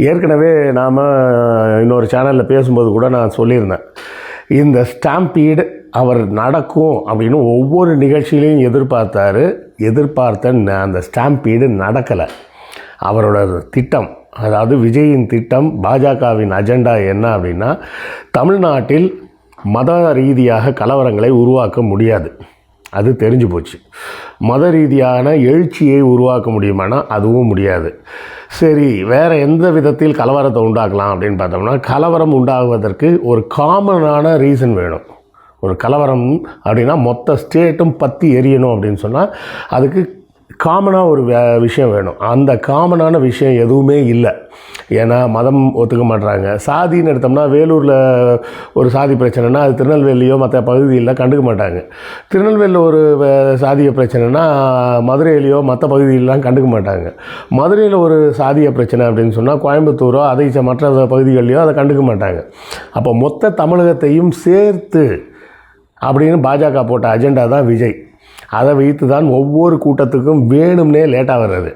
ஏற்கனவே நாம் இன்னொரு சேனலில் பேசும்போது கூட நான் சொல்லியிருந்தேன். இந்த ஸ்டாம்பீடு அவர் நடக்கும் அப்படின்னு ஒவ்வொரு நிகழ்ச்சியிலையும் எதிர்பார்த்தாரு. எதிர்பார்த்த ந- அந்த ஸ்டாம்பீடு நடக்கலை. அவரோட திட்டம் அதாவது விஜயின் திட்டம் பாஜகவின் அஜெண்டா என்ன அப்படின்னா தமிழ்நாட்டில் மத ரீதியாக கலவரங்களை உருவாக்க முடியாது. அது தெரிஞ்சு போச்சு. மத ரீதியான எழுச்சியை உருவாக்க முடியுமானா அதுவும் முடியாது. சரி வேறு எந்த விதத்தில் கலவரத்தை உண்டாக்கலாம் அப்படின்னு பார்த்தோம்னா கலவரம் உண்டாகுவதற்கு ஒரு காமனான ரீசன் வேணும். ஒரு கலவரம் அப்படின்னா மொத்த ஸ்டேட்டும் பற்றி எரியணும் அப்படின்னு சொன்னால் அதுக்கு காமனாக ஒரு வே- விஷயம் வேணும். அந்த காமனான விஷயம் எதுவுமே இல்லை. ஏன்னா மதம் ஒத்துக்க மாட்றாங்க. சாதின்னு எடுத்தோம்னா வேலூரில் ஒரு சாதி பிரச்சனைனா அது திருநெல்வேலியோ மற்ற பகுதியில் கண்டுக்க மாட்டாங்க. திருநெல்வேலியில் ஒரு சாதிய பிரச்சனைனா மதுரையிலையோ மற்ற பகுதியிலலாம் கண்டுக்க மாட்டாங்க. மதுரையில் ஒரு சாதிய பிரச்சனை அப்படின்னு சொன்னால் கோயம்புத்தூரோ அதை ச- மற்ற பகுதிகள்லையோ அதை கண்டுக்க மாட்டாங்க. அப்போ மொத்த தமிழகத்தையும் சேர்த்து அப்படின்னு பாஜக போட்ட அஜெண்டா தான் விஜய். அதை வைத்து தான் ஒவ்வொரு கூட்டத்துக்கும் வேணும்னே லேட்டாக வர்றது.